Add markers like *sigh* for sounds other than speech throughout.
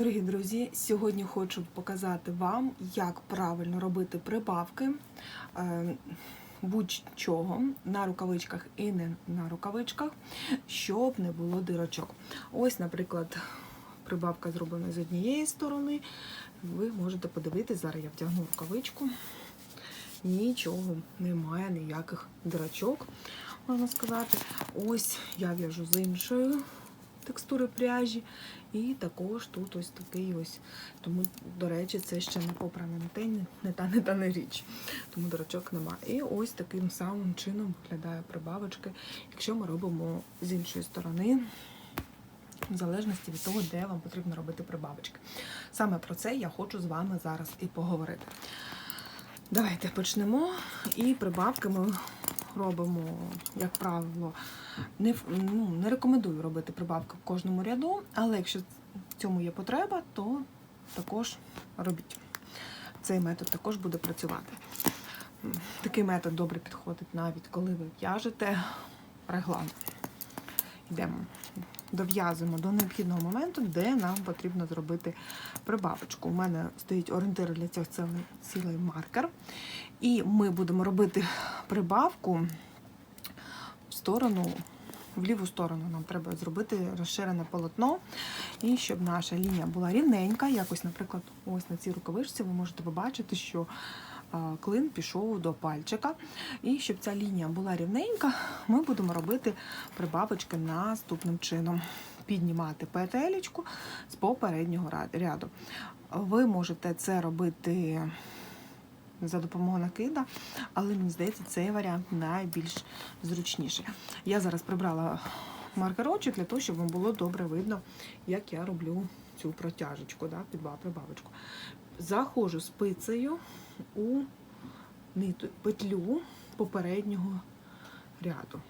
Дорогі друзі, сьогодні хочу показати вам, як правильно робити прибавки е, будь-чого на рукавичках і не на рукавичках, щоб не було дирочок. Ось, наприклад, прибавка зроблена з однієї сторони. Ви можете подивитись, зараз я вдягну рукавичку. Нічого немає, ніяких дирочок, можна сказати. Ось я в'яжу з іншою текстури пряжі. І також тут ось такий ось. Тому, до речі, це ще не попрана не те, не та не та не річ. Тому дирочок немає. І ось таким самим чином виглядає прибавочки, якщо ми робимо з іншої сторони. В залежності від того, де вам потрібно робити прибавочки. Саме про це я хочу з вами зараз і поговорити. Давайте почнемо. І прибавки ми робимо, як правило, не, ну, не рекомендую робити прибавки в кожному ряду, але якщо в цьому є потреба, то також робіть. Цей метод також буде працювати. Такий метод добре підходить навіть коли ви в'яжете реглан. Йдемо, дов'язуємо до необхідного моменту, де нам потрібно зробити прибавочку. У мене стоїть орієнтир для цього цілий, цілий маркер. І ми будемо робити прибавку в сторону, в ліву сторону. Нам треба зробити розширене полотно. І щоб наша лінія була рівненька, якось, наприклад, ось на цій рукавичці ви можете побачити, що клин пішов до пальчика. І щоб ця лінія була рівненька, ми будемо робити прибавочки наступним чином. Піднімати петелечку з попереднього ряду. Ви можете це робити за допомогою накида, але мені здається, цей варіант найбільш зручніший. Я зараз прибрала маркерочок для того, щоб вам було добре видно, як я роблю цю протяжечку, да, підба- прибавочку. Заходжу спицею у ниту- петлю попереднього ряду.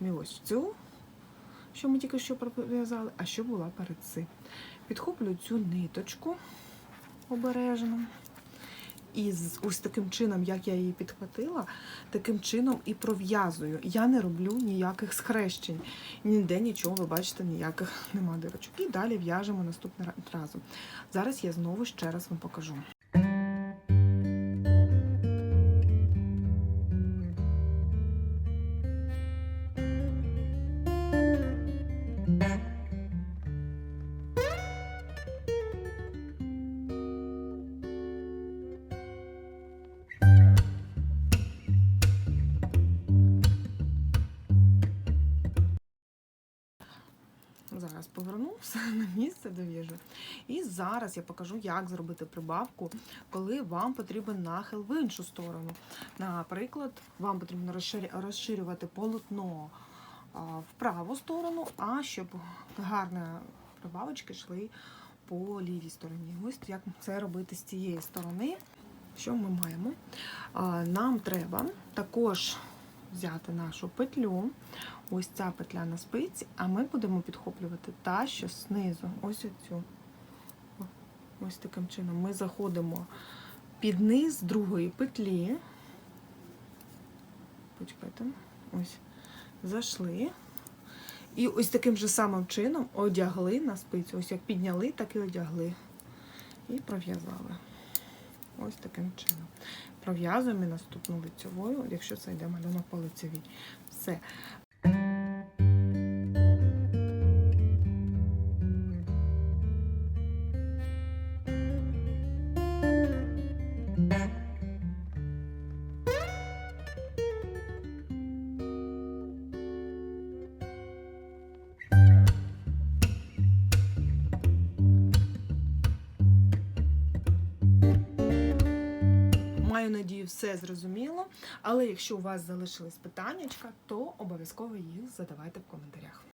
Не ось цю, що ми тільки що пров'язали, а що була перед цим. Підхоплю цю ниточку обережно. І з ось таким чином, як я її підхватила, таким чином і пров'язую. Я не роблю ніяких схрещень. Ніде нічого, ви бачите, ніяких нема дирочок. І далі в'яжемо наступний ра- разом. Зараз я знову ще раз вам покажу. Зараз поверну все *laughs* на місце, дов'яжу. І зараз я покажу, як зробити прибавку, коли вам потрібен нахил в іншу сторону. Наприклад, вам потрібно розширювати полотно в праву сторону, а щоб гарні прибавочки йшли по лівій стороні. Ось як це робити з цієї сторони. Що ми маємо? Нам треба також взяти нашу петлю. Ось ця петля на спиці, а ми будемо підхоплювати та, що знизу. Ось оцю. Ось таким чином ми заходимо під низ другої петлі. Почекайте. Ось. Зайшли. І ось таким же самим чином одягли на спицю. Ось як підняли, так і одягли. І пров'язали. Ось таким чином. Пров'язуємо і наступну лицьовою, якщо це йде малюнок по лицевій. Все. Маю надію, все зрозуміло. Але якщо у вас залишились питання, то обов'язково їх задавайте в коментарях.